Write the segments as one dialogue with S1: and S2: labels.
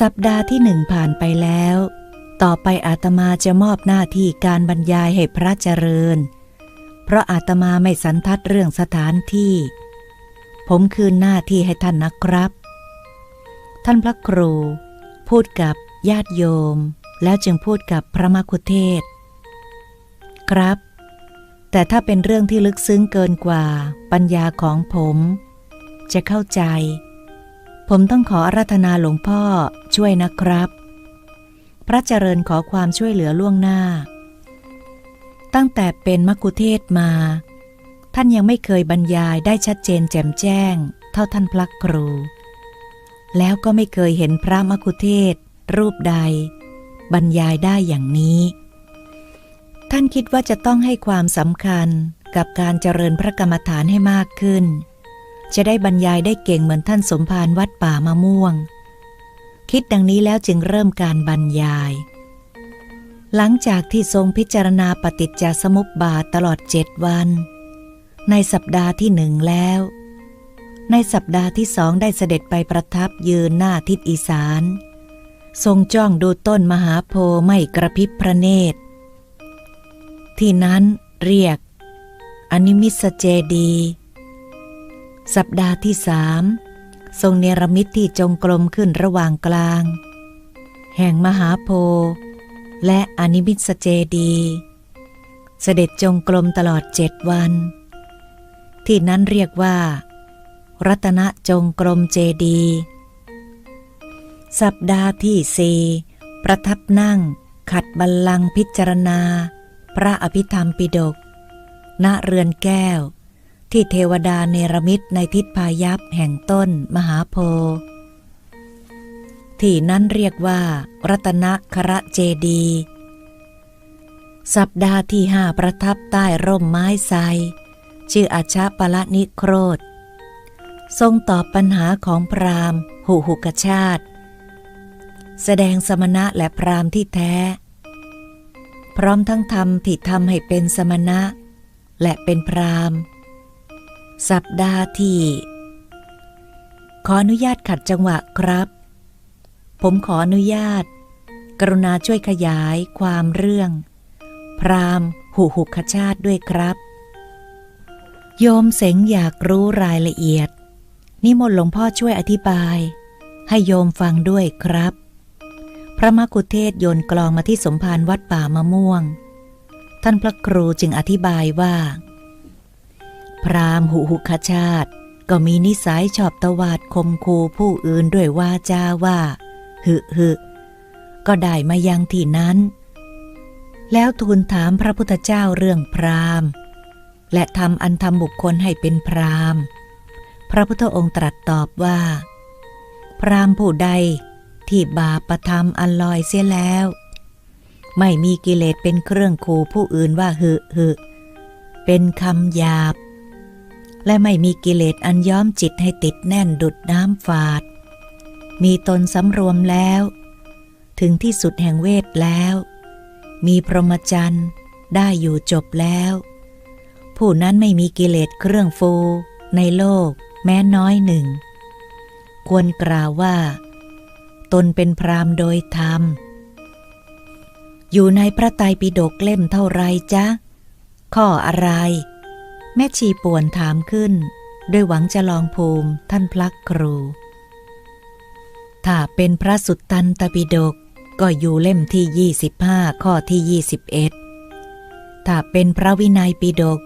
S1: สัปดาห์ที่หนึ่งผ่านไปแล้ว ต่อไปอาตมาจะมอบหน้าที่การบรรยายให้พระเจริญ เพราะอาตมาไม่สันทัดเรื่องสถานที่ ผมคืนหน้าที่ให้ท่านนะครับ ท่านพระครู พูดกับญาติโยม แล้วจึงพูดกับพระมคุเทศ ครับ แต่ถ้าเป็นเรื่องที่ลึกซึ้งเกินกว่าปัญญาของผม จะเข้าใจผมต้องขออาราธนาหลวงพ่อ ช่วยนะครับ พระเจริญขอความช่วยเหลือล่วงหน้า ตั้งแต่เป็นมักคุเทศมา ท่านยังไม่เคยบรรยายได้ชัดเจนแจ่มแจ้ง เท่าท่านพระครู แล้วก็ไม่เคยเห็นพระมักคุเทศ รูปใด บรรยายได้อย่างนี้ ท่านคิดว่าจะต้องให้ความสำคัญกับการเจริญพระกรรมฐานให้มากขึ้น จะได้บรรยายได้เก่งเหมือนท่านสมภารวัดป่ามะม่วง คิดดังนี้แล้วจึงเริ่มการบรรยาย หลังจากที่ทรงพิจารณาปฏิจจสมุปบาทตลอดเจ็ดวัน ในสัปดาห์ที่หนึ่งแล้ว ในสัปดาห์ที่สองได้เสด็จไปประทับยืนหน้าทิศอีสาน ทรงจ้องดูต้นมหาโพธิ์ไม่กระพริบพระเนตร ที่นั้นเรียกอนิมิสเจดี สัปดาห์ที่สาม ทรงเนรมิตที่จงกรมขึ้นระหว่างกลาง แห่งมหาโพธิ์และอนิมิสเจดี เสด็จจงกรมตลอดเจ็ดวัน ที่นั้นเรียกว่า รัตนจงกรมเจดี สัปดาห์ที่สี่ประทับนั่ง ขัดบัลลังก์พิจารณา พระอภิธรรมปิฎกณเรือนแก้ว ที่เทวดาเนรมิตในทิศพายัพแห่งต้นมหาโพธิ์ที่นั้นเรียกว่า รัตนคระเจดี สัปดาห์ที่ห้าประทับใต้ร่มไม้ไทรชื่ออาชาปละนิโครธ ทรงตอบปัญหาของพราหมณ์หุหุกชาติ แสดงสมณะและพราหมณ์ที่แท้ พร้อมทั้งธรรมที่ทำให้เป็นสมณะ และเป็นพราหมณ์ สัปดาห์ที่ขออนุญาตขัดจังหวะครับ ผมขออนุญาต กรุณาช่วยขยายความเรื่อง พรามหุหุกชาติด้วยครับ โยมเสงอยากรู้รายละเอียด นิมนต์หลวงพ่อช่วยอธิบาย ให้โยมฟังด้วยครับ พระมกุเทศโยนกลองมาที่สมภารวัดป่ามะม่วง ท่านพระครูจึงอธิบายว่า พราหมณ์หุหุคชาติ ก็มีนิสัยชอบตวาดคมคูผู้อื่นด้วยวาจาว่า หึหึก็ได้มายังที่นั้น แล้วทูลถามพระพุทธเจ้าเรื่องพราหมณ์ และทำอันทำบุคคลให้เป็นพราหมณ์ พระพุทธองค์ตรัสตอบว่า พราหมณ์ผู้ใดที่บาปประทำอันลอยเสียแล้ว ไม่มีกิเลสเป็นเครื่องขู่ผู้อื่นว่าหึหึเป็นคำหยาบ และไม่มีกิเลสอันย้อมจิตให้ติดแน่นดุดน้ำฝาด มีตนสำรวมแล้ว ถึงที่สุดแห่งเวทแล้ว มีพรหมจรรย์ได้อยู่จบแล้ว ผู้นั้นไม่มีกิเลสเครื่องฟู ในโลกแม้น้อยหนึ่ง ควรกล่าวว่า ตนเป็นพรามโดยธรรม อยู่ในพระไตรปิฎกเล่มเท่าไรจ๊ะ ข้ออะไร แม่ชีป่วนถามขึ้น ด้วยหวังจะลองภูมิท่านพลักครู ถ้าเป็นพระสุตตันตปิฎกก็อยู่เล่มที่ 25 ข้อที่ 21 ถ้าเป็นพระวินัยปิฎก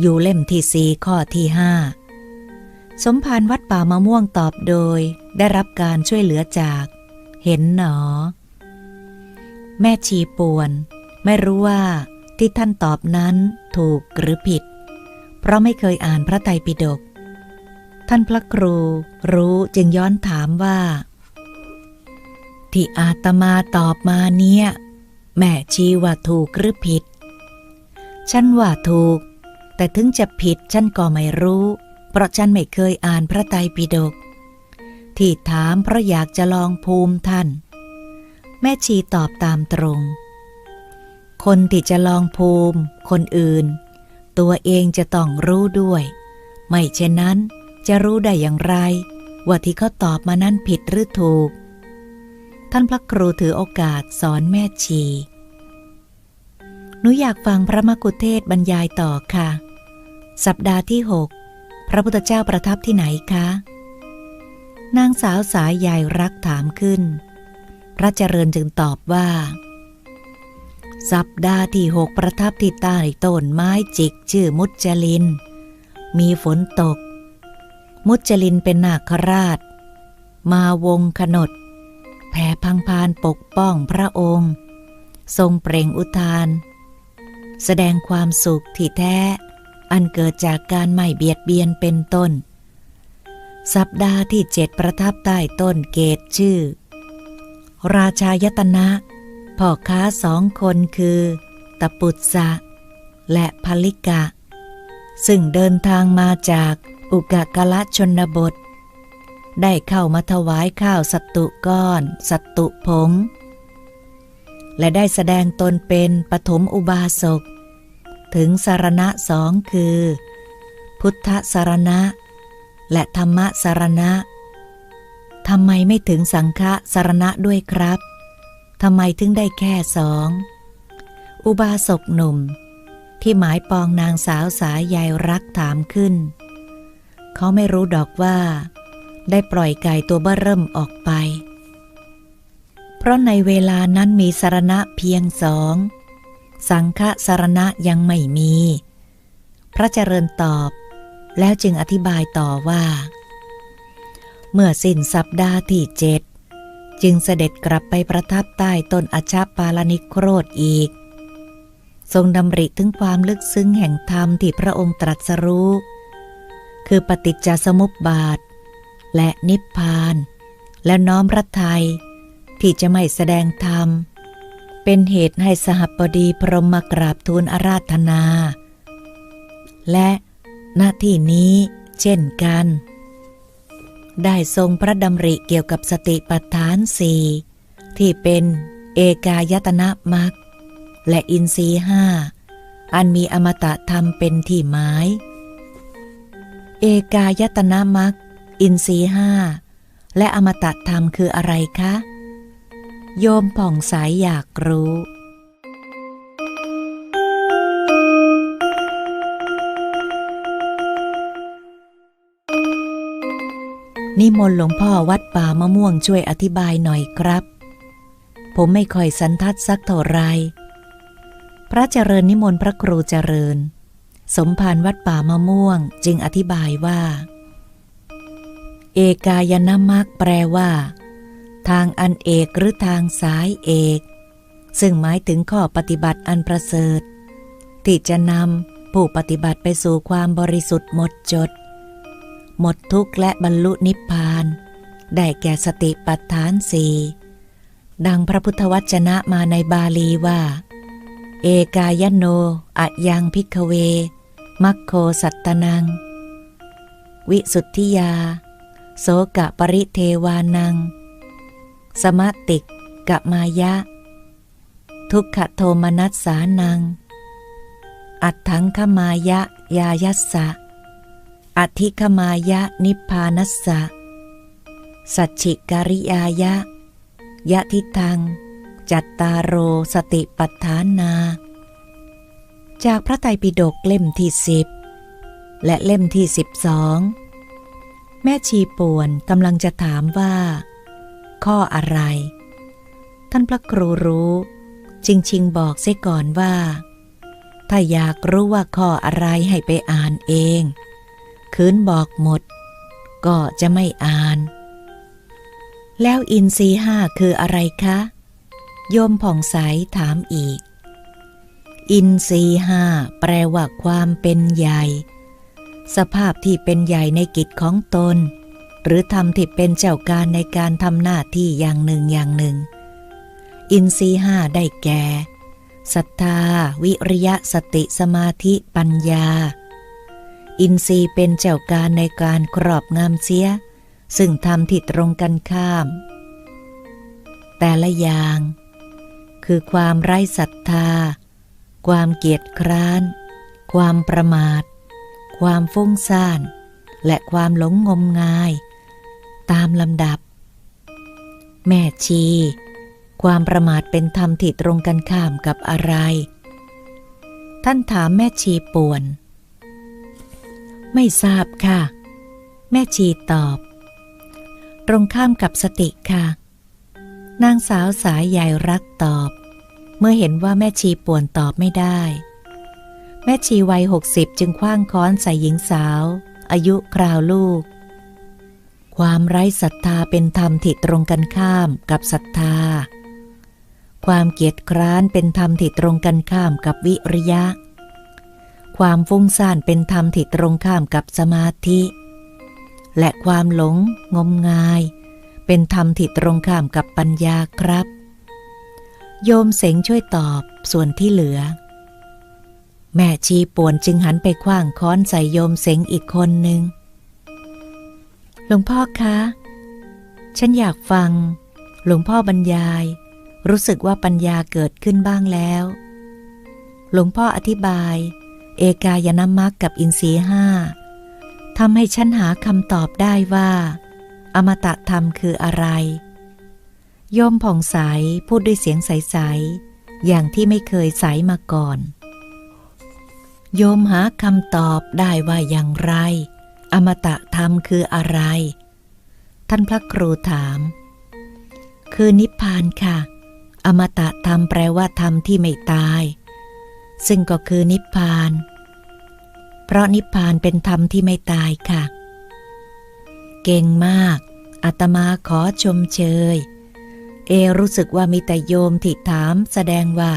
S1: อยู่เล่มที่สี่ข้อที่ห้าสมภารวัดป่ามะม่วงตอบโดยได้รับการช่วยเหลือจาก เห็นหนอ แม่ชีป่วน ไม่รู้ว่าที่ท่านตอบนั้นถูกหรือผิด เพราะไม่เคยอ่านพระไตรปิฎก ท่านพระครูรู้จึงย้อนถามว่า ที่อาตมาตอบมาเนี่ย แม่ชีว่าถูกหรือผิด ฉันว่าถูก แต่ถึงจะผิดฉันก็ไม่รู้ เพราะฉันไม่เคยอ่านพระไตรปิฎก ที่ถามเพราะอยากจะลองภูมิท่าน แม่ชีตอบตามตรงคนที่จะลองภูมิ คนอื่น ตัวเองจะต้องรู้ด้วย ไม่เช่นนั้นจะรู้ได้อย่างไร ว่าที่เขาตอบมานั้นผิดหรือถูก ท่านพระครูถือโอกาสสอนแม่ชี หนูอยากฟังพระมกุเทศบรรยายต่อค่ะ สัปดาห์ที่หกพระพุทธเจ้าประทับที่ไหนคะ นางสาวสายใหญ่รักถามขึ้น พระเจริญจึงตอบว่า สัปดาห์ที่หกประทับที่ใต้ต้นไม้จิกชื่อมุจลิน มีฝนตก มุจลินเป็นนาคราช มาวงขนด แผ่พังพานปกป้องพระองค์ ทรงเปล่งอุทาน แสดงความสุขที่แท้ อันเกิดจากการไม่เบียดเบียนเป็นต้น สัปดาห์ที่เจ็ดประทับใต้ต้นเกตชื่อ ราชายตนะ พ่อค้าสองคนคือ ตปุตสะ และพลิกะ ซึ่งเดินทางมาจากอุกกะละชนบท ได้เข้ามาถวายข้าวสัตตุก้อน สัตตุผง และได้แสดงตนเป็นปฐมอุบาสก ถึงสารณะสองคือ พุทธสารณะ และธรรมสารณะทำไมไม่ถึงสังฆสารณะด้วยครับ ทำไมถึงได้แค่สอง อุบาสกหนุ่ม ที่หมายปองนางสาวสายใยรักถามขึ้น เขาไม่รู้ดอกว่า ได้ปล่อยไก่ตัวเบ้อเริ่มออกไป เพราะในเวลานั้นมีสารณะเพียงสอง สังฆสารณะยังไม่มี พระเจริญตอบ แล้วจึงอธิบายต่อว่า เมื่อสิ้นสัปดาห์ที่เจ็ด จึงเสด็จกลับไปประทับใต้ต้นอชาปาลนิโครธอีก ทรงดำริถึงความลึกซึ้งแห่งธรรมที่พระองค์ตรัสรู้ คือปฏิจจสมุปบาท และนิพพาน และน้อมระทัยที่จะไม่แสดงธรรม เป็นเหตุให้สหบดีพรหมมากราบทูลอาราธนา และหน้าที่นี้เช่นกัน ได้ทรงพระดำริเกี่ยวกับสติปัฏฐานสี่ที่เป็นเอกายตนะมักและอินทรีห้าอันมีอมตะธรรมเป็นที่หมาย เอกายตนะมักอินทรีห้าและอมตะธรรมคืออะไรคะ โยมผ่องสายอยากรู้ นิมนต์หลวงพ่อวัดป่ามะม่วงช่วยอธิบายหน่อยครับ ผมไม่ค่อยสันทัดสักเท่าไร พระเจริญนิมนต์พระครูเจริญ สมภารวัดป่ามะม่วงจึงอธิบายว่า เอกายนามักแปลว่า ทางอันเอกหรือทางสายเอก ซึ่งหมายถึงข้อปฏิบัติอันประเสริฐ ที่จะนำผู้ปฏิบัติไปสู่ความบริสุทธิ์หมดจด หมดทุกข์และบรรลุนิพพาน ได้แก่สติปัฏฐานสี่ดังพระพุทธวจนะมาในบาลีว่า เอกายโนอะยังพิกเว มัคโคสัตตนัง วิสุทธิยา โสกะปริเทวานัง สมติกกะมายะ ทุกขโทมนัสสานัง อัตถังขมายะยายัสสะ อธิคมายะนิพพานัสสะ สัจฉิกริยายะ ยะทิทัง จัตตาโรสติปัฏฐานา จากพระไตรปิฎกเล่มที่สิบและเล่มที่สิบสองแม่ชีป่วนกำลังจะถามว่า ข้ออะไร ท่านพระครูรู้จริงๆบอกเสียก่อนว่า ถ้าอยากรู้ว่าข้ออะไรให้ไปอ่านเอง คืนบอกหมด ก็จะไม่อ่าน แล้วอินทรีห้าคืออะไรคะ โยมผ่องใสถามอีก อินทรีห้าแปลว่าความเป็นใหญ่ สภาพที่เป็นใหญ่ในกิจของตน หรือทำที่เป็นเจ้าการในการทำหน้าที่อย่างหนึ่งอย่างหนึ่ง อินทรีห้าได้แก่ศรัทธา วิริยะสติสมาธิปัญญา อินทรีย์เป็นเจ้าการในการครอบงำเสีย ซึ่งทำที่ตรงกันข้าม แต่ละอย่าง คือความไร้ศรัทธา ความเกียจคร้าน ความประมาท ความฟุ้งซ่าน และความหลงงมงาย ตามลำดับ แม่ชี ความประมาทเป็นธรรมที่ตรงกันข้ามกับอะไร ท่านถามแม่ชีป่วน ไม่ทราบค่ะ แม่ชีตอบ ตรงข้ามกับสติค่ะ นางสาวสายใหญ่รักตอบ เมื่อเห็นว่าแม่ชีป่วนตอบไม่ได้ แม่ชีวัยหกสิบจึงคว้างค้อนใส่หญิงสาว อายุคราวลูก ความไร้ศรัทธาเป็นธรรมที่ตรงกันข้ามกับศรัทธา ความเกียจคร้านเป็นธรรมที่ตรงกันข้ามกับวิริยะ ความฟุ้งซ่านเป็นธรรมที่ตรงข้ามกับสมาธิ และความหลงงมงาย เป็นธรรมที่ตรงข้ามกับปัญญาครับ โยมเสงช่วยตอบส่วนที่เหลือ แม่ชีป่วนจึงหันไปคว้างค้อนใส่โยมเสงอีกคนหนึ่งหลวงพ่อคะ ฉันอยากฟัง หลวงพ่อบรรยาย รู้สึกว่าปัญญาเกิดขึ้นบ้างแล้ว หลวงพ่ออธิบาย เอกายนามักกับอินทรีห้าทำให้ฉันหาคำตอบได้ว่า อมตะธรรมคืออะไรโยมผ่องใสพูดด้วยเสียงใส ๆ อย่างที่ไม่เคยใสมาก่อน โยมหาคำตอบได้ว่าอย่างไร อมตะธรรมคืออะไร ท่านพระครูถาม คือนิพพานค่ะ อมตะธรรมแปลว่าธรรมที่ไม่ตาย ซึ่งก็คือนิพพานเพราะนิพพานเป็นธรรมที่ไม่ตายค่ะ เก่งมากอาตมาขอชมเชย เอรู้สึกว่ามีแต่โยมที่ถามแสดงว่า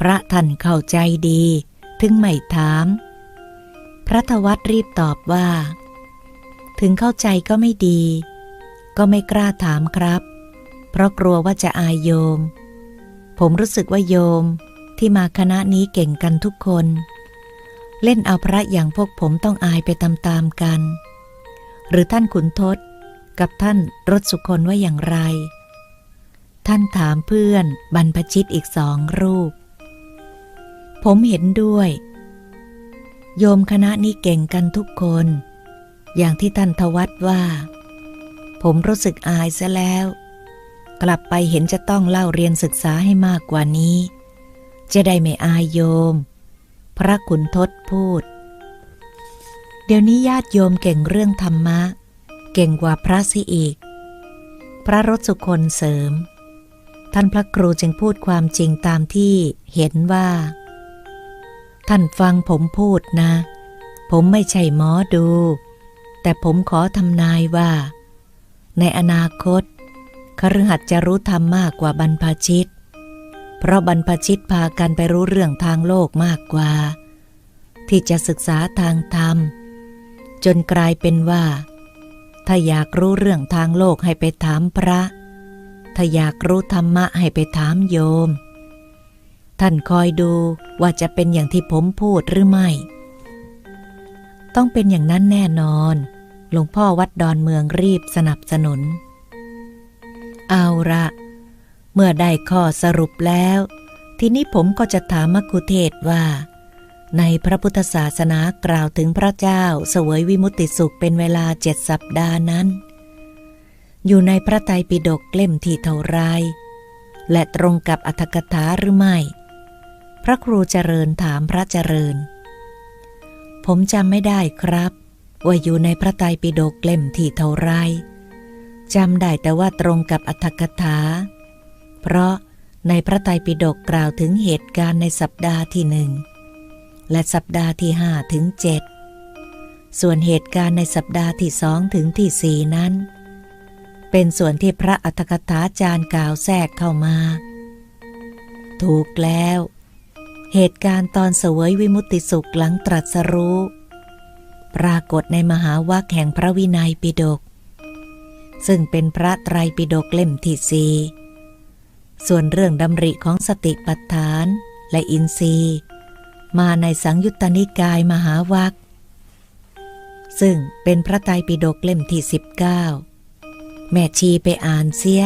S1: พระท่านเข้าใจดี ถึงไม่ถาม พระทวัตรีบตอบว่า ถึงเข้าใจก็ไม่ดี ก็ไม่กล้าถามครับ เพราะกลัวว่าจะอายโยม ผมรู้สึกว่าโยมที่มาคณะนี้เก่งกันทุกคน เล่นเอาพระอย่างพวกผมต้องอายไปตามๆกัน หรือท่านขุนทศกับท่านรถสุคนว่าอย่างไร ท่านถามเพื่อนบรรพชิตอีกสองรูป ผมเห็นด้วย โยมคณะนี้เก่งกันทุกคน อย่างที่ท่านทวัตว่า ผมรู้สึกอายซะแล้ว กลับไปเห็นจะต้องเล่าเรียนศึกษาให้มากกว่านี้ จะได้ไม่อายโยม พระขุนทศพูด เดี๋ยวนี้ญาติโยมเก่งเรื่องธรรมะ เก่งกว่าพระสิอีก พระรสสุคนเสริม ท่านพระครูจึงพูดความจริงตามที่เห็นว่า ท่านฟังผมพูดนะ ผมไม่ใช่หมอดู แต่ผมขอทำนายว่า ในอนาคตคฤหัสถ์จะรู้ธรรมมากกว่าบรรพชิต เพราะบรรพชิตพากันไปรู้เรื่องทางโลกมากกว่า ที่จะศึกษาทางธรรม จนกลายเป็นว่า ถ้าอยากรู้เรื่องทางโลกให้ไปถามพระ ถ้าอยากรู้ธรรมะให้ไปถามโยม ท่านคอยดูว่าจะเป็นอย่างที่ผมพูดหรือไม่ ต้องเป็นอย่างนั้นแน่นอน หลวงพ่อวัดดอนเมืองรีบสนับสนุน เอาละ เมื่อได้ข้อสรุปแล้ว ทีนี้ผมก็จะถามมัคคุเทศว่า ในพระพุทธศาสนากล่าวถึงพระเจ้าเสวยวิมุตติสุขเป็นเวลาเจ็ดสัปดาห์นั้น อยู่ในพระไตรปิฎกเล่มที่เท่าไร และตรงกับอัธกถาหรือไม่ พระครูเจริญถามพระเจริญ ผมจำไม่ได้ครับ ว่าอยู่ในพระไตรปิฎกเล่มที่เท่าไรจำได้แต่ว่าตรงกับอัธกถา เพราะในพระไตรปิฎกกล่าวถึงเหตุการณ์ในสัปดาห์ที่หนึ่งและสัปดาห์ที่ห้าถึงเจ็ดส่วนเหตุการณ์ในสัปดาห์ที่สองถึงที่สี่นั้น เป็นส่วนที่พระอัธกถาจารย์กล่าวแทรกเข้ามา ถูกแล้ว เหตุการณ์ตอนเสวยวิมุตติสุขหลังตรัสรู้ ปรากฏในมหาวัคแห่งพระวินัยปิฎกซึ่งเป็นพระไตรปิฎกเล่มที่สี่ ส่วนเรื่องดำริของสติปัฏฐานและอินทรีย์ มาในสังยุตตนิกายมหาวัคซึ่งเป็นพระไตรปิฎกเล่มที่สิบเก้าแม่ชีไปอ่านเสีย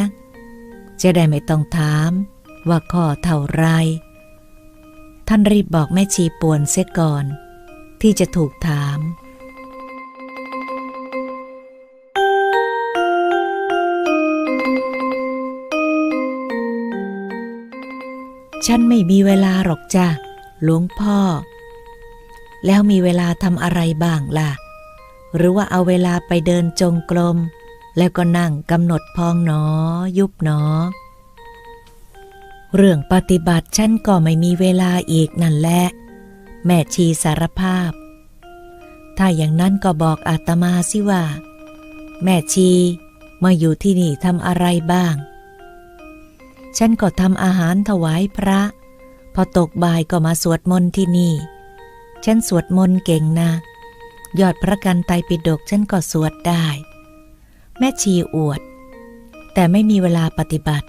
S1: จะได้ไม่ต้องถามว่าข้อเท่าไร ท่านรีบบอกแม่ชีป่วนเสียก่อน ที่จะถูกถาม ฉันไม่มีเวลาหรอกจ้ะหลวงพ่อ แล้วมีเวลาทำอะไรบ้างล่ะ หรือว่าเอาเวลาไปเดินจงกรม แล้วก็นั่งกำหนดพองหนอ ยุบหนอ เรื่องปฏิบัติฉันก็ไม่มีเวลาอีกนั่นแหละ แม่ชีสารภาพ ถ้าอย่างนั้นก็บอกอาตมาสิว่า แม่ชีมาอยู่ที่นี่ทำอะไรบ้าง ฉันก็ทำอาหารถวายพระ พอตกบ่ายก็มาสวดมนต์ที่นี่ ฉันสวดมนต์เก่งนะ ยอดพระกันไตปิฎกฉันก็สวดได้ แม่ชีอวด แต่ไม่มีเวลาปฏิบัติ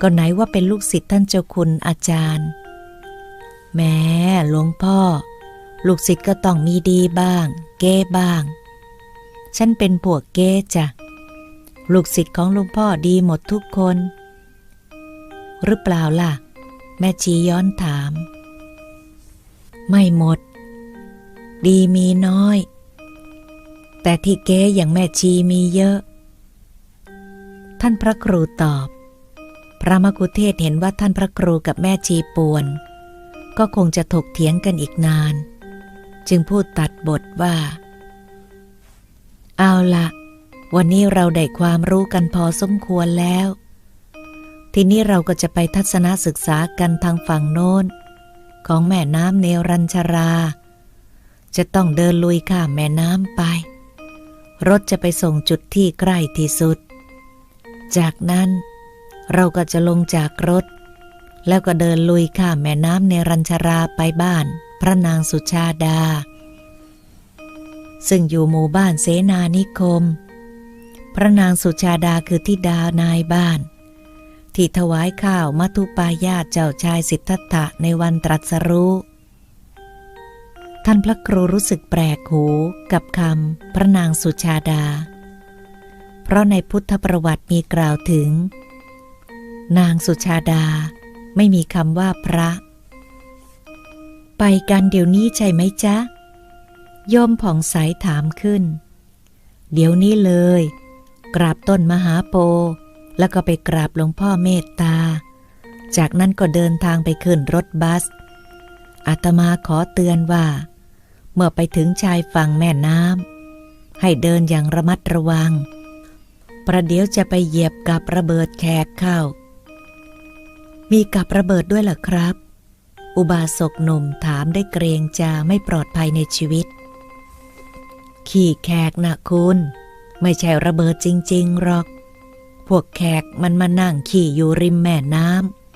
S1: ก็ไหนว่าเป็นลูกศิษย์ท่านเจ้าคุณอาจารย์ แม้หลวงพ่อ ลูกศิษย์ก็ต้องมีดีบ้าง เก้บ้าง ฉันเป็นพวกเก้จ้ะลูกศิษย์ของหลวงพ่อดีหมดทุกคน หรือเปล่าล่ะ แม่ชีย้อนถาม ไม่หมด ดีมีน้อย แต่ที่เก้อย่างแม่ชีมีเยอะ ท่านพระครูตอบ พระมกุเทศเห็นว่าท่านพระครูกับแม่ชีป่วน ก็คงจะถกเถียงกันอีกนาน จึงพูดตัดบทว่า เอาละวันนี้เราได้ความรู้กันพอสมควรแล้ว ทีนี้เราก็จะไปทัศนศึกษากันทางฝั่งโน้น ของแม่น้ำเนรัญชรา จะต้องเดินลุยข้ามแม่น้ำไป รถจะไปส่งจุดที่ใกล้ที่สุด จากนั้นเราก็จะลงจากรถ แล้วก็เดินลุยข้ามแม่น้ำเนรัญชราไปบ้าน พระนางสุชาดา ซึ่งอยู่หมู่บ้านเสนานิคม พระนางสุชาดาคือทิดานายบ้าน ที่ถวายข้าวมัทุปายาตเจ้าชายสิทธัตถะในวันตรัสรู้ ท่านพระครูรู้สึกแปลกหูกับคำพระนางสุชาดา เพราะในพุทธประวัติมีกล่าวถึง นางสุชาดาไม่มีคำว่าพระ ไปกันเดี๋ยวนี้ใช่ไหมจ๊ะโยมผ่องใสถามขึ้น เดี๋ยวนี้เลย กราบต้นมหาโปธิ์ แล้วก็ไปกราบหลวงพ่อเมตตา จากนั้นก็เดินทางไปขึ้นรถบัส อาตมาขอเตือนว่า เมื่อไปถึงชายฝั่งแม่น้ำให้เดินอย่างระมัดระวัง ประเดี๋ยวจะไปเหยียบกับระเบิดแขกเข้า มีกับระเบิดด้วยเหรอครับ อุบาสกหนุ่มถามได้เกรงจะไม่ปลอดภัยในชีวิต ขี่แขกนะคุณ ไม่ใช่ระเบิดจริง ๆหรอก พวกแขกมันมานั่งขี่อยู่ริมแม่น้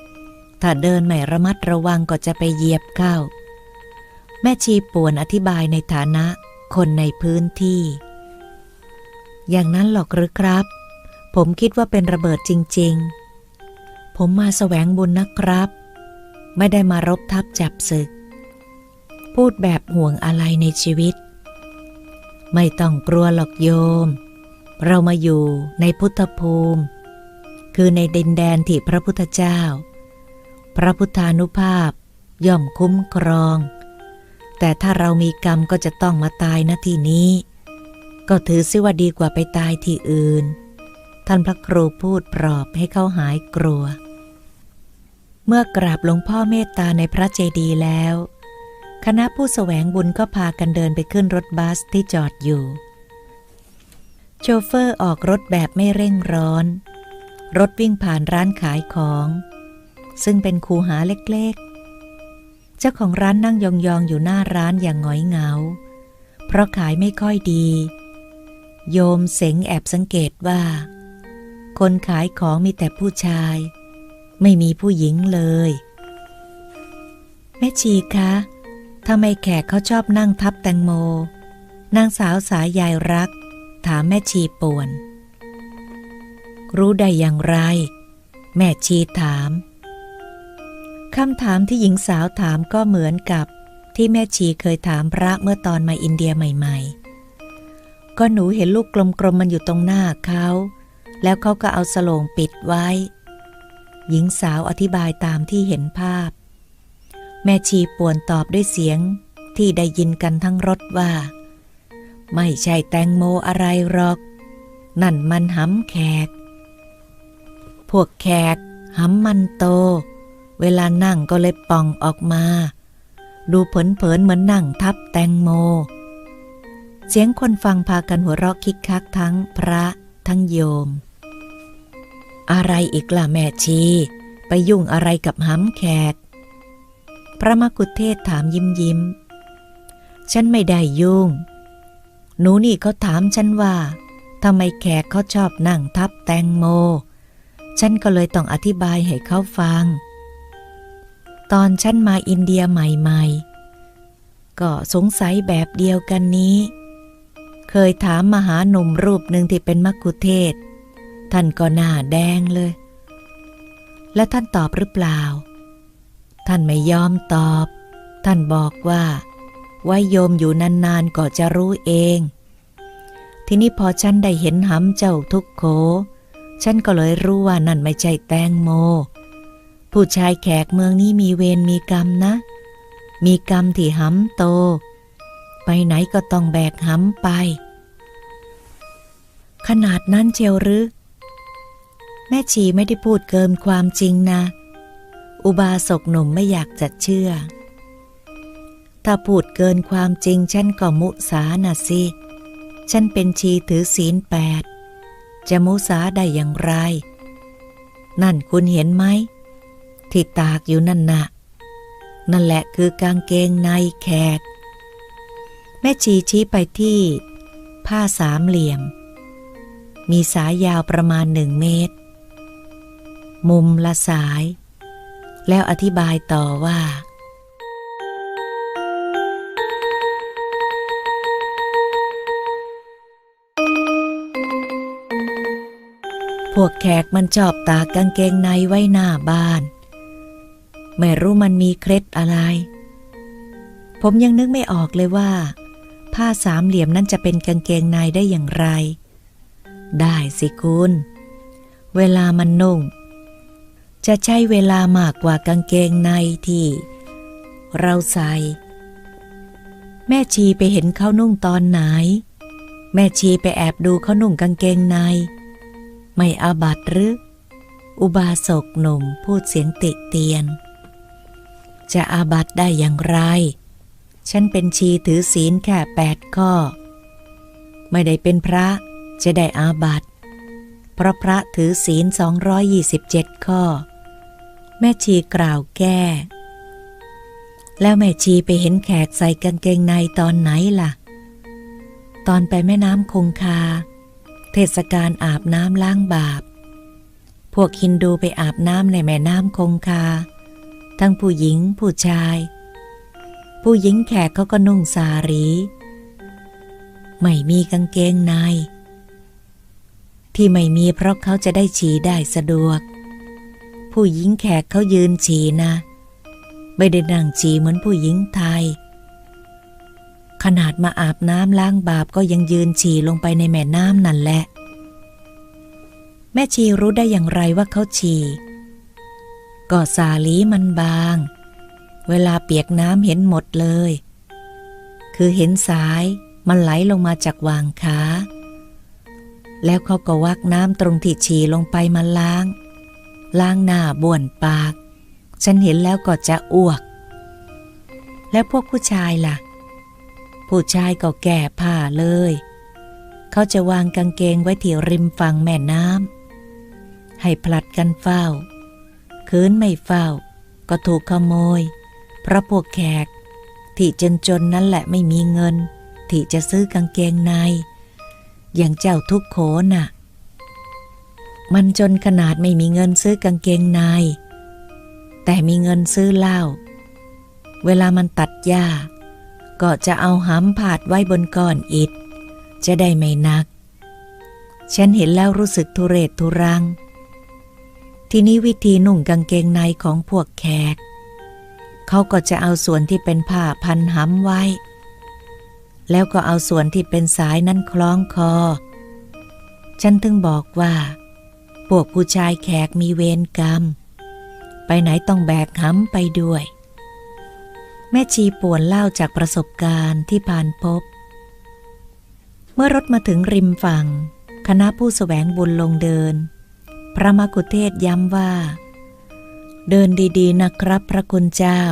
S1: ำ ถ้าเดินไม่ระมัดระวังก็จะไปเหยียบเข้า แม่ชีป่วนอธิบายในฐานะคนในพื้นที่ อย่างนั้นหรอกหรือครับ ผมคิดว่าเป็นระเบิดจริง ๆ ผมมาแสวงบุญนะครับ ไม่ได้มารบทับจับศึก พูดแบบห่วงอะไรในชีวิต ไม่ต้องกลัวหรอกโยม เรามาอยู่ในพุทธภูมิ คือในดินแดนที่พระพุทธเจ้า พระพุทธานุภาพย่อมคุ้มครอง แต่ถ้าเรามีกรรมก็จะต้องมาตายณที่นี้ ก็ถือซิว่าดีกว่าไปตายที่อื่น ท่านพระครูพูดปลอบให้เขาหายกลัว เมื่อกราบหลวงพ่อเมตตาในพระเจดีย์แล้ว คณะผู้แสวงบุญก็พากันเดินไปขึ้นรถบัสที่จอดอยู่ โชเฟอร์ออกรถแบบไม่เร่งร้อน รถวิ่งผ่านร้านขายของ ซึ่งเป็นคูหาเล็กๆ เจ้าของร้านนั่งยองๆอยู่หน้าร้านอย่างหงอยเหงา เพราะขายไม่ค่อยดี โยมเสงแอบสังเกตว่า คนขายของมีแต่ผู้ชาย ไม่มีผู้หญิงเลย แม่ชีคะทำไมแขกเขาชอบนั่งทับแตงโม นางสาวสายยายรัก ถามแม่ชีป่วน รู้ได้อย่างไร แม่ชีถามคำถามที่หญิงสาวถามก็เหมือนกับที่แม่ชีเคยถามพระเมื่อตอนมาอินเดียใหม่ ๆ ก็หนูเห็นลูกกลมๆมันอยู่ตรงหน้าเขา แล้วเขาก็เอาสโลงปิดไว้ หญิงสาวอธิบายตามที่เห็นภาพ แม่ชีป่วนตอบด้วยเสียงที่ได้ยินกันทั้งรถว่า ไม่ใช่แตงโมอะไรหรอก นั่นมันหำแขก พวกแขกหำมันโต เวลานั่งก็เลยป่องออกมา ดูเผินๆเหมือนนั่งทับแตงโม เสียงคนฟังพากันหัวเราะคิกคักทั้งพระทั้งโยม อะไรอีกล่ะแม่ชี ไปยุ่งอะไรกับหำแขก พระมกุเทศถามยิ้มยิ้ม ฉันไม่ได้ยุ่ง หนูนี่เขาถามฉันว่าทำไมแขกเขาชอบนั่งทับแตงโม ฉันก็เลยต้องอธิบายให้เขาฟัง ตอนฉันมาอินเดียใหม่ๆ ก็สงสัยแบบเดียวกันนี้ เคยถามมหาหนุ่มรูปหนึ่งที่เป็นมักคุเทศ ท่านก็หน้าแดงเลย และท่านตอบหรือเปล่า ท่านไม่ยอมตอบ ท่านบอกว่า ไว้โยมอยู่นานๆก็จะรู้เอง ทีนี้พอฉันได้เห็นหำเจ้าทุกโข ฉันก็เลยรู้ว่านั่นไม่ใช่แตงโม ผู้ชายแขกเมืองนี้มีเวรมีกรรมนะ มีกรรมที่หำโต ไปไหนก็ต้องแบกหำไป ขนาดนั้นเชียวหรือ แม่ชีไม่ได้พูดเกินความจริงนะ อุบาสกหนุ่มไม่อยากจะเชื่อ ถ้าพูดเกินความจริงฉันก็มุสาน่ะสิ ฉันเป็นชีถือศีลแปด จะมุสาได้อย่างไร นั่นคุณเห็นไหม ที่ตากอยู่นั่นนะนั่นแหละคือกางเกงในแขก แม่ชีชี้ไปที่ ผ้าสามเหลี่ยม มีสายยาวประมาณหนึ่งเมตร มุมละสาย แล้วอธิบายต่อว่า วกแขกมันชอบตากกางเกงในไว้หน้าบ้าน ไม่รู้มันมีเคล็ดอะไร ผมยังนึกไม่ออกเลยว่า ผ้าสามเหลี่ยมนั้นจะเป็นกางเกงในได้อย่างไร ได้สิคุณ เวลามันนุ่ง จะใช้เวลามากกว่ากางเกงในที่ เราใส่ แม่ชีไปเห็นเขานุ่งตอนไหน แม่ชีไปแอบดูเขานุ่งกางเกงใน ไม่อาบัตหรือ อุบาสกหนุ่มพูดเสียงติเตียน จะอาบัตได้อย่างไร ฉันเป็นชีถือศีลแค่แปดข้อ ไม่ได้เป็นพระจะได้อาบัตเพราะพระถือศีล 227 ข้อ แม่ชีกล่าวแก้ แล้วแม่ชีไปเห็นแขกใส่กางเกงในตอนไหนล่ะ ตอนไปแม่น้ำคงคา เทศกาลอาบน้ำล้างบาป พวกฮินดูไปอาบน้ำในแม่น้ำคงคา ทั้งผู้หญิงผู้ชาย ผู้หญิงแขกเขาก็นุ่งสารี ไม่มีกางเกงใน ที่ไม่มีเพราะเขาจะได้ฉี่ได้สะดวก ผู้หญิงแขกเขายืนฉี่นะ ไม่ได้นั่งฉี่เหมือนผู้หญิงไทย ขนาดมาอาบน้ำล้างบาปก็ยังยืนฉี่ลงไปในแม่น้ำนั่นแหละ แม่ชีรู้ได้อย่างไรว่าเขาฉี่ก็สาลีมันบาง เวลาเปียกน้ำเห็นหมดเลย คือเห็นสายมันไหลลงมาจากวางขา แล้วเขาก็วักน้ำตรงที่ฉี่ลงไปมาล้าง ล้างหน้าบ้วนปาก ฉันเห็นแล้วก็จะอ้วก แล้วพวกผู้ชายล่ะ ผู้ชายก็แก่ผ้าเลย เขาจะวางกางเกงไว้ที่ริมฝั่งแม่น้ำให้ผลัดกันเฝ้า คืนไม่เฝ้า ก็ถูกขโมย เพราะพวกแขก ที่จนจนๆนั่นแหละไม่มีเงิน ที่จะซื้อกางเกงใน อย่างเจ้าทุกโขน่ะ มันจนขนาดไม่มีเงินซื้อกางเกงใน แต่มีเงินซื้อเหล้าเวลามันตัดหญ้า ก็จะเอาหำผาดไว้บนก้อนอิฐ จะได้ไม่นัก ฉันเห็นแล้วรู้สึกทุเรศทุรัง ทีนี้วิธีนุ่งกางเกงในของพวกแขก เขาก็จะเอาส่วนที่เป็นผ้าพันหำไว้ แล้วก็เอาส่วนที่เป็นสายนั้นคล้องคอ ฉันถึงบอกว่า พวกผู้ชายแขกมีเวรกรรม ไปไหนต้องแบกหำไปด้วย แม่ชีป่วนเล่าจากประสบการณ์ที่ผ่านพบ เมื่อรถมาถึงริมฝั่ง คณะผู้สแสวงบุญลงเดิน พระมกุเทศย้ำว่า เดินดีๆนะครับพระคุณเจ้า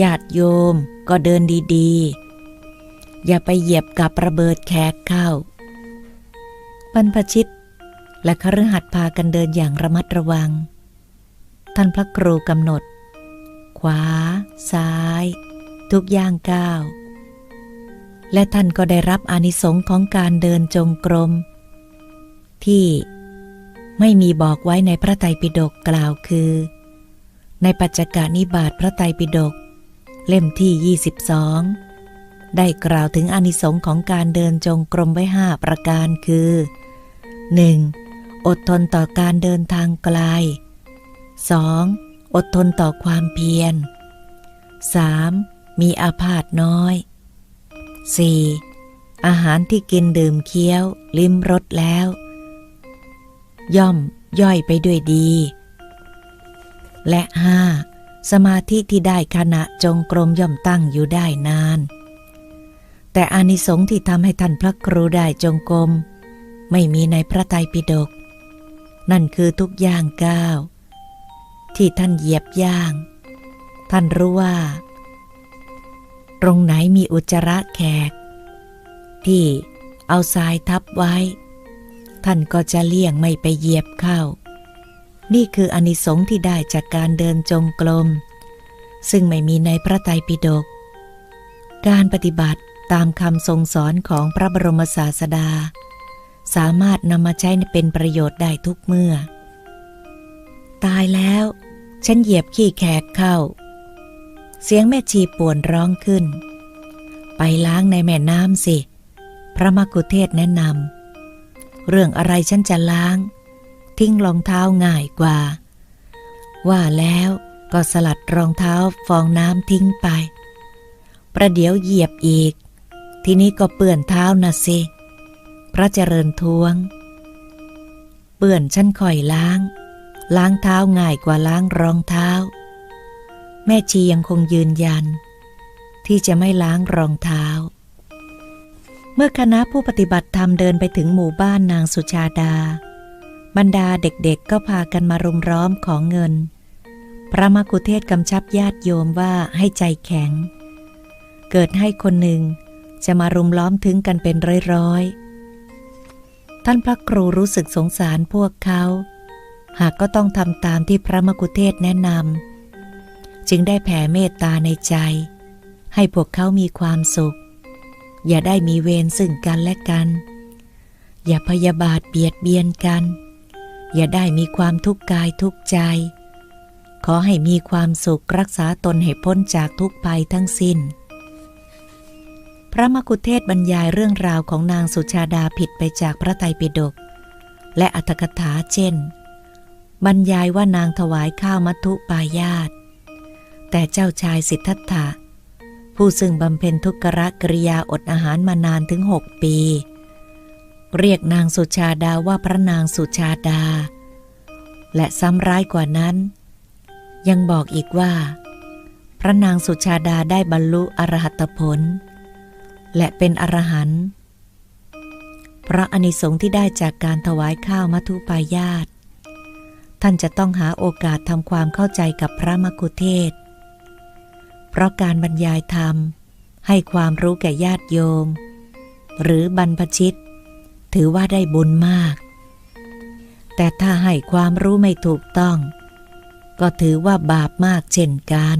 S1: ญาติโยมก็เดินดีๆ อย่าไปเหยียบกับระเบิดแขกเข้า บรรพชิต และคฤหัสถ์พากันเดินอย่างระมัดระวัง ท่านพระครูกำหนดา ซ้าย ทุกย่างก้าว และท่านก็ได้รับอานิสงค์ของการเดินจงกรม ที่ไม่มีบอกไว้ในพระไตรปิฎกกล่าวคือ ในปัจจกานิบาตพระไตรปิฎกเล่มที่ 22 ได้กล่าวถึงอานิสงค์ของการเดินจงกรมไว้ห้าประการคือ 1. อดทนต่อการเดินทางไกล 2. อดทนต่อความเพียร 3. มีอาพาธน้อย 4. อาหารที่กินดื่มเคี้ยว ลิ้มรสแล้ว ย่อมย่อยไปด้วยดี และห้าสมาธิที่ได้ขณะจงกรมย่อมตั้งอยู่ได้นาน แต่อานิสงส์ที่ทำให้ท่านพระครูได้จงกรมไม่มีในพระไตรปิฎกนั่นคือทุกอย่างก้าว ที่ท่านเหยียบย่าง ท่านรู้ว่า ตรงไหนมีอุจจาระแขก ที่เอาทรายทับไว้ ท่านก็จะเลี่ยงไม่ไปเหยียบเข้า นี่คืออานิสงส์ที่ได้จากการเดินจงกรมซึ่งไม่มีในพระไตรปิฎกการปฏิบัติตามคำทรงสอนของพระบรมศาสดา สามารถนำมาใช้เป็นประโยชน์ได้ทุกเมื่อ ตายแล้ว ฉันเหยียบขี้แขกเข้า เสียงแม่ชีป่วนร้องขึ้น ไปล้างในแม่น้ำสิ พระมกุเทศแนะนำ เรื่องอะไรฉันจะล้าง ทิ้งรองเท้าง่ายกว่า ว่าแล้วก็สลัดรองเท้าฟองน้ำทิ้งไป ประเดี๋ยวเหยียบอีก ทีนี้ก็เปื่อนเท้านะสิ พระเจริญทวง เปื่อนฉันคอยล้าง ล้างเท้าง่ายกว่าล้างรองเท้า แม่ชียังคงยืนยัน ที่จะไม่ล้างรองเท้า เมื่อคณะผู้ปฏิบัติธรรมเดินไปถึงหมู่บ้านนางสุชาดา บรรดาเด็กๆก็พากันมารุมร้อมของเงิน พระมกุเทศกำชับญาติโยมว่าให้ใจแข็ง เกิดให้คนหนึ่งจะมารุมล้อมถึงกันเป็นร้อยๆท่านพระครูรู้สึกสงสารพวกเขา หากก็ต้องทำตามที่พระมกุเทศแนะนำจึงได้แผ่เมตตาในใจ ให้พวกเขามีความสุข อย่าได้มีเวรซึ่งกันและกัน อย่าพยาบาทเบียดเบียนกัน อย่าได้มีความทุกข์กายทุกข์ใจ ขอให้มีความสุขรักษาตนให้พ้นจากทุกภัยทั้งสิ้น พระมกุเทศบรรยายเรื่องราวของนางสุชาดาผิดไปจากพระไตรปิฎกและอัตถกถาเช่น บรรยายว่านางถวายข้าวมัทุปายาต แต่เจ้าชายสิทธัตถะ ผู้ซึ่งบำเพ็ญทุกขกริยาอดอาหารมานานถึงหกปี เรียกนางสุชาดาว่าพระนางสุชาดา และซ้ำร้ายกว่านั้น ยังบอกอีกว่า พระนางสุชาดาได้บรรลุอรหัตผล และเป็นอรหันต์พระอนิสงส์ที่ได้จากการถวายข้าวมัทุปายาต ท่านจะต้องหาโอกาสทำความเข้าใจกับพระมกุเทศ เพราะการบรรยายธรรม ให้ความรู้แก่ญาติโยม หรือบรรพชิต ถือว่าได้บุญมาก แต่ถ้าให้ความรู้ไม่ถูกต้อง ก็ถือว่าบาปมากเช่นกัน